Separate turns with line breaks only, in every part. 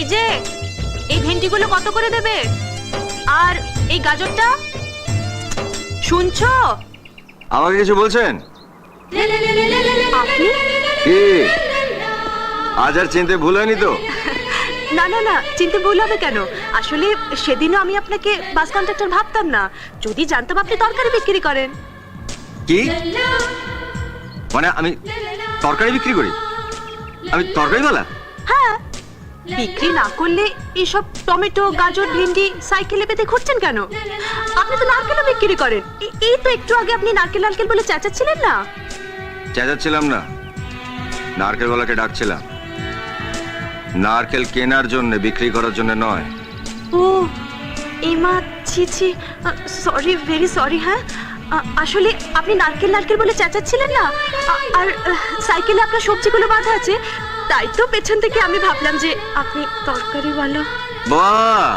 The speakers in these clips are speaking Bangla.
এই যে এই ভেন্ডিগুলো কত করে দেবে আর এই গাজরটা শুনছো
আমাকে কিছু বলছেন
আপনি
কি আজ আর চিনতে ভুল হয়নি তো
না না না চিনতে ভুল হবে কেন আসলে সেদিনও আমি আপনাকে বাস কন্ডাক্টর ভাবতাম না যদি জানতাম আপনি তরকারি বিক্রি করেন
কি মানে আমি তরকারি বিক্রি করি আমি তরকারিওয়ালা
হ্যাঁ বিক্রি না করলে এইসব টমেটো গাজর ভেন্ডি সাইকেলে পেতে ঘুরছেন কেন? আপনি তো নারকেলও বিক্রি করেন। এ- এই তো একটু আগে আপনি নারকেল নারকেল বলে চেঁচাচ্ছিলেন না?
চেঁচাচ্ছিলাম না। নারকেলওয়ালাকে ডাকছিলাম। নারকেল কেনার জন্য বিক্রি করার জন্য নয়।
ও এমা ছি ছি সরি ভেরি সরি হ্যাঁ? আ- আসলে আপনি নারকেল নারকেল বলে চেঁচাচ্ছিলেন না? আ- আর আহ, সাইকেলে আপনার সবজিগুলো বাঁধা আছে। তাই তো পেছন থেকে আমি ভাবলাম যে আপনি তরকারিওয়ালা।
বাহ!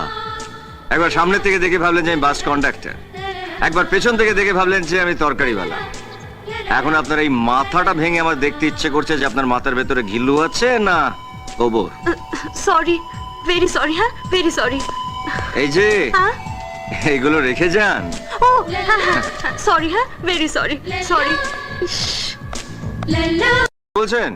একবার সামনে থেকে দেখে ভাবলেন যে আমি বাস কন্ডাক্টর একবার পেছন থেকে দেখে ভাবলেন যে আমি তরকারিওয়ালা। এখন আপনার এই মাথাটা ভেঙে আমার দেখতে ইচ্ছে করছে যে আপনার মাথার ভেতরে ঘিল্লু আছে না গোবর?
সরি ভেরি সরি হ্যাঁ ভেরি সরি
এই যে
হ্যাঁ?
এইগুলো রেখে যান।
ও সরি হ্যাঁ ভেরি সরি সরি
বলছেন?